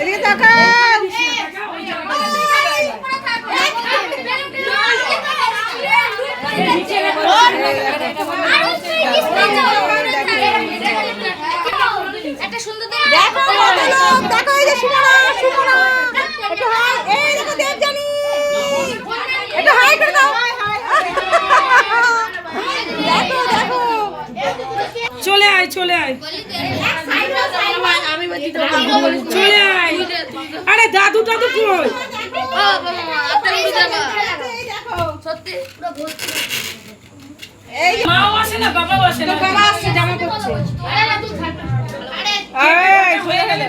এদিকে তাকাও একটা সুন্দর দেখো ভদ্রলোক, দেখো এই যে সুমনা সুমনা একটু হাই এই দেখো দেবজানি একটু হাই করে দাও দেখো দেখো চলে আয় চলে আয়। চলে আয়। আরে দাদু দাদু মাও আসে না বাবাও আসে না। বাবা আসছে জামা পড়ছে আরে তুই থাক আরে এই হয়ে গেল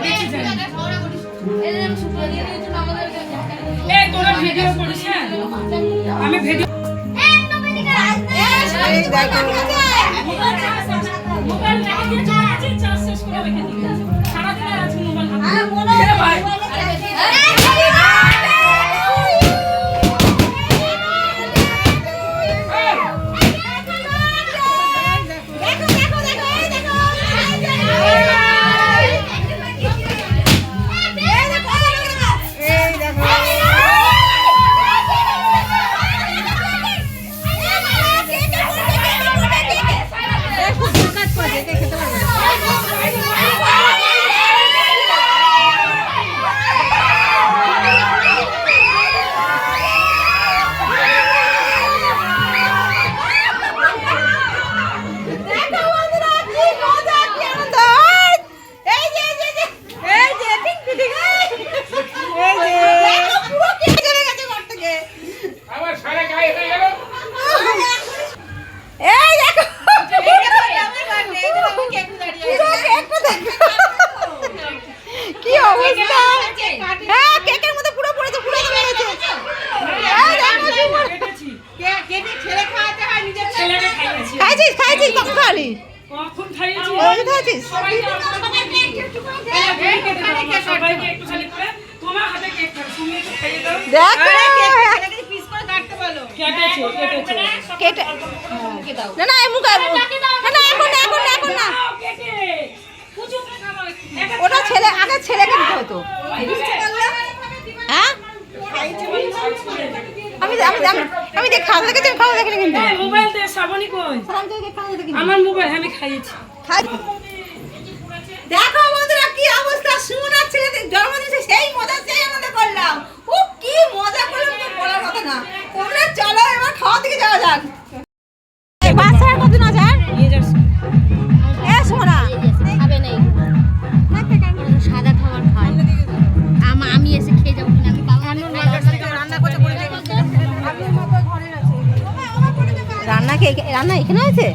এই তোরা ভিডিও করিস হ্যাঁ? আমি ভিডিও আজকে মোবাইল হাতে না না এই না না এখন এখন এখন না। দাও কেটে। পুজো খাব। একটা ওটা ছেলে আগে ছেলেকে দিতে হতো। হ্যাঁ। আমি আমি আমি আমি দেখ খাওয়া দেখেছি খাওয়া দেখিনি কিন্তু। মোবাইল দে শ্রাবণী কই? খাওয়া দেখিনি। আমার মোবাইল আমি খাইয়েছি। খাই- দেখো বন্ধুরা কি অবস্থা? সুমনার ছেলেদের জন্মদিনে সেই মজা সেই আনন্দ করলাম। ও কি মজা করলাম তো বলার কথা না। তোমরা চলো এবার খাওয়া দিকে যাওয়া যাক। বাচ্চার কত না যান এ সুমনা। খাবে নেই। সাদা খাবার খায় আমি এসে খেয়ে যাব কিনা রান্না কে এখানে হয়েছে?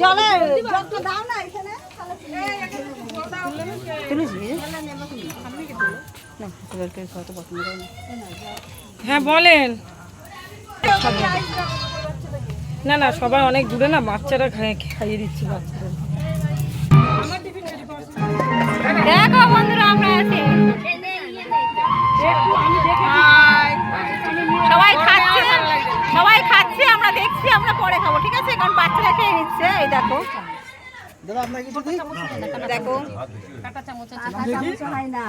জলের জলটা দাও। না এখানে। না হ্যাঁ বলেন। না না সবাই অনেক দূরে না বাচ্চারা খাইয়ে দিচ্ছি বাচ্চাদের। পরে খাব ঠিক আছে? কারণ বাচ্চারা খেয়ে নিচ্ছে এই দেখো। হয় না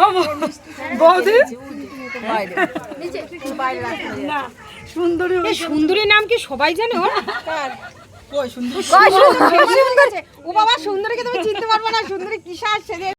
ও বৌদি? সুন্দরী সুন্দরী নাম কি সবাই জানে সুন্দর? কয় সুন্দরী? সুন্দরী। ও বাবা সুন্দরীকে তুমি চিনতে পারবে না সুন্দরী কিসা সেজে